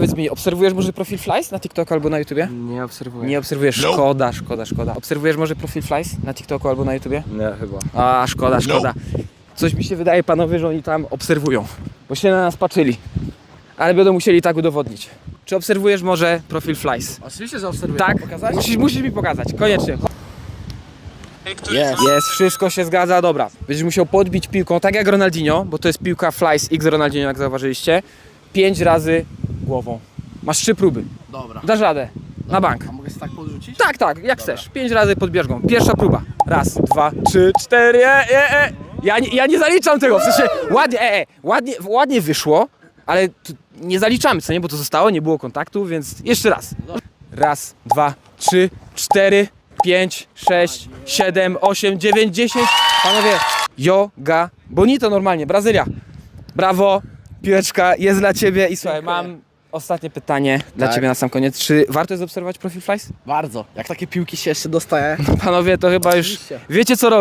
Powiedz mi, obserwujesz może profil Flies na TikToku albo na YouTubie? Nie obserwuję. Nie obserwujesz, szkoda, szkoda, szkoda. Obserwujesz może profil Flies na TikToku albo na YouTubie? Nie, chyba. A, szkoda, szkoda. Coś mi się wydaje, panowie, że oni tam obserwują, bo się na nas patrzyli. Ale będą musieli tak udowodnić. Czy obserwujesz może profil Flies? Oczywiście, że obserwuję. Tak? Pokazać? Musisz, musisz mi pokazać, koniecznie. Jest. Jest, wszystko się zgadza, dobra. Będziesz musiał podbić piłką, tak jak Ronaldinho, bo to jest piłka Flies X Ronaldinho, jak zauważyliście. Pięć razy głową. Masz trzy próby. Dobra. Dasz radę. Na bank. A mogę się tak podrzucić? Tak, tak, jak chcesz. Pięć razy podbierz go. Pierwsza próba. Raz, dwa, trzy, cztery, e, e, e. Ja, nie, ja nie zaliczam tego, w sensie ładnie, e, e, ładnie, ładnie wyszło, ale tu nie zaliczamy, co nie, bo to zostało, nie było kontaktu, więc jeszcze raz. Raz, dwa, trzy, cztery, pięć, sześć, siedem, osiem, dziewięć, dziesięć. Panowie, yoga, bonito normalnie, Brazylia. Brawo, piłeczka jest dla ciebie i słuchaj, mam ostatnie pytanie dla Tak. ciebie na sam koniec. Czy warto jest obserwować profil Flies? Bardzo. Jak takie piłki się jeszcze dostaje. Panowie, to chyba już Oczywiście. wiecie co robić.